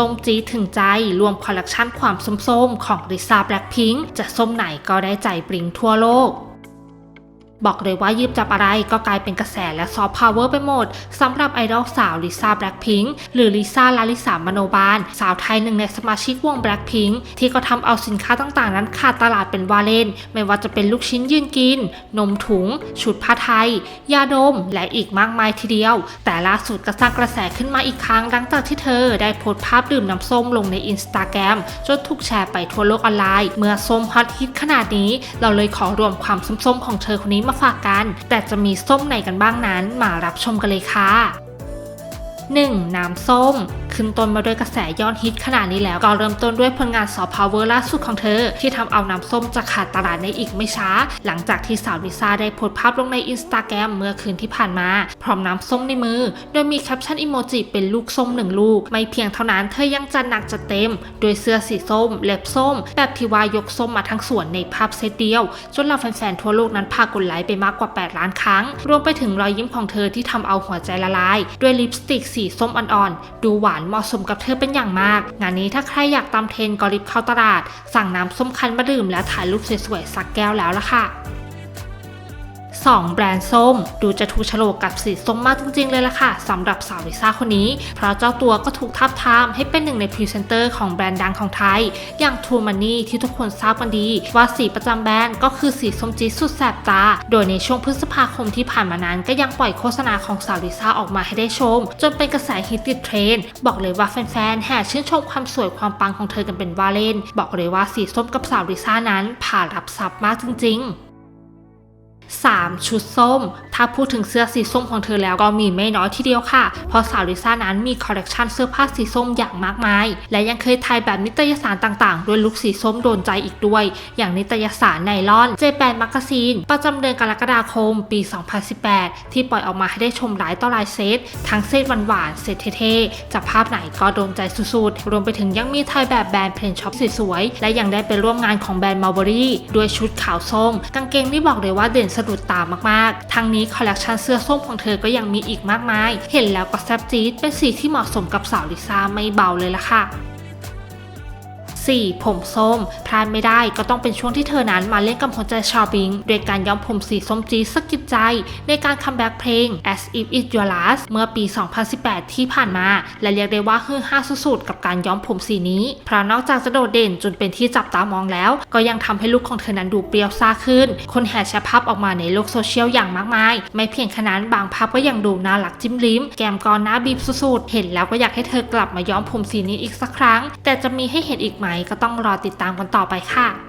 ส้มจีถึงใจ รวมคอลเลกชันความส้มๆ ของริซ่าแบล็คพิงค์จะส้มไหนก็ได้ใจปริงทั่วโลก บอกเลยว่ายืบจับอะไรก็กลายเป็นกระแสและซอฟต์พาวเวอร์ไปหมดสำหรับไอดอลสาวลิซ่าแบล็คพิงค์หรือลิซ่าลาลิสามโนบาล สาวไทยหนึ่งในสมาชิกวงแบล็คพิงค์ที่ก็ทำเอาสินค้าต่างๆ นั้นขาดตลาดเป็นวาเลน ไม่ว่าจะเป็นลูกชิ้นยืนกิน นมถุง ชุดผ้าไทย ยาดม และอีกมากมายทีเดียว แต่ล่าสุดก็สร้างกระแสขึ้นมาอีกครั้งหลังจากที่เธอ ได้โพสต์ภาพดื่มน้ำส้มลงในอินสตาแกรมจนถูกแชร์ไปทั่วโลกออนไลน์ เมื่อส้มฮอตฮิตขนาดนี้ เราเลยขอรวมความส้มๆของเธอคนนี้มาฝากกัน แต่จะมีส้มไหนกันบ้างนั้นมารับชมกันเลยค่ะ 1. น้ำส้ม ขึ้นต้นมาด้วยกระแสยอดฮิตขนาดนี้แล้ว ก็เริ่มต้นด้วยผลงานซอฟต์พาวเวอร์ล่าสุดของเธอ ที่ทำเอาน้ำส้มจะขาดตลาดในอีกไม่ช้า หลังจากที่สาวลิซ่าได้โพสต์ภาพลงในอินสตาแกรมเมื่อคืนที่ผ่านมา พร้อมน้ำส้มในมือ โดยมีแคปชั่นอีโมจิเป็นลูกส้มหนึ่งลูก ไม่เพียงเท่านั้นเธอยังจัดหนักจัดเต็ม โดยเสื้อสีส้ม เล็บส้ม แบบที่ว่ายกส้มมาทั้งส่วนในภาพเซตเดียว จนเหล่าแฟนๆทั่วโลกนั้นพากดไลค์ไปมากกว่า 8 ล้านครั้ง รวมไปถึงรอยยิ้มของเธอที่ทำเอาหัวใจละลาย ด้วยลิปสติกสีส้มอ่อนๆดูหวานเหมาะสมกับเธอเป็นอย่างมาก งานนี้ถ้าใครอยากตามเทรนก็รีบเข้าตลาด สั่งน้ำส้มคั้นมาดื่มแล้วถ่ายรูปสวยๆสักแก้วแล้วล่ะค่ะ 2 แบรนด์ส้ม ดูจะถูกโฉลกกับสีส้มมากจริง ๆ เลยล่ะค่ะสำหรับสาวลิซ่าคนนี้ เพราะเจ้าตัวก็ถูกทับทามให้เป็นหนึ่งในพรีเซนเตอร์ของแบรนด์ดังของไทย อย่าง True Money ที่ทุกคนทราบกันดี ว่าสีประจำแบรนด์ก็คือสีส้มจี๊ดสุดแสบตา โดยในช่วงพฤษภาคมที่ผ่านมานั้น ก็ยังปล่อยโฆษณาของสาวลิซ่าออกมาให้ได้ชม จนเป็นกระแสฮิตติดเทรนด์บอกเลยว่าแฟนๆแห่ชื่นชมความสวยความปังของเธอกันเป็นว่าเล่น บอกเลยว่าสีส้มกับสาวลิซ่านั้นผ่ารับซับมากจริง ๆ 3. ชุดส้ม ถ้าพูดถึงเสื้อสีส้มของเธอแล้วก็มีไม่น้อยทีเดียวค่ะ เพราะสาวลิซ่านั้นมีคอลเลกชันเสื้อผ้าสีส้มอย่างมากมาย และยังเคยถ่ายแบบนิตยสารต่างๆ ด้วยลุคสีส้มโดนใจอีกด้วย อย่างนิตยสารไนลอนเจแปนมักกาซีนประจำเดือนกรกฎาคม ปี 2018 ที่ปล่อยออกมาให้ได้ชมหลายต่อหลายเซต ทั้งเซตหวานๆเซตเท่ๆจากภาพไหนก็โดนใจสุดๆ รวมไปถึงยังมีถ่ายแบบแบรนด์เพลนช็อปสวยๆ และยังได้ไปร่วมงานของแบรนด์มัลเบอรี่ด้วยชุดขาวส้ม กางเกงที่บอกเลยว่าเด่นสะดุดตามากๆ ทั้งนี้คอลเลกชันเสื้อส้มของเธอก็ยังมีอีกมากมาย เห็นแล้วก็แซ่บจี๊ดเป็นสีที่เหมาะสมกับสาวลิซ่าไม่เบาเลยล่ะค่ะ 4. ผมส้มพลาดไม่ได้ก็ต้องเป็นช่วงที่เธอนั้นมาเล่นกับหัวใจชาวบิงโดยการย้อมผมสีส้มจีสกิดใจ ในการคัมแบ็กเพลง As If It Your Last เมื่อปี 2018 ที่ผ่านมา และเรียกได้ว่าฮือฮาสุดๆ กับการย้อมผมสีนี้ เพราะนอกจากจะโดดเด่นจนเป็นที่จับตามองแล้ว ก็ยังทำให้ลุคของเธอนั้นดูเปรี้ยวซ่าขึ้น คนแห่แชร์ภาพออกมาในโลกโซเชียลอย่างมากมาย ไม่เพียงแค่นั้นบางภาพก็ยังดูน่ารักจิ้มลิ้ม แก้มกอหน้าบีบสุดๆ เห็นแล้วก็อยากให้เธอกลับมาย้อมผมสีนี้อีกสักครั้ง แต่จะมีให้เห็นอีกไหมก็ต้องรอติดตามกันต่อไปค่ะ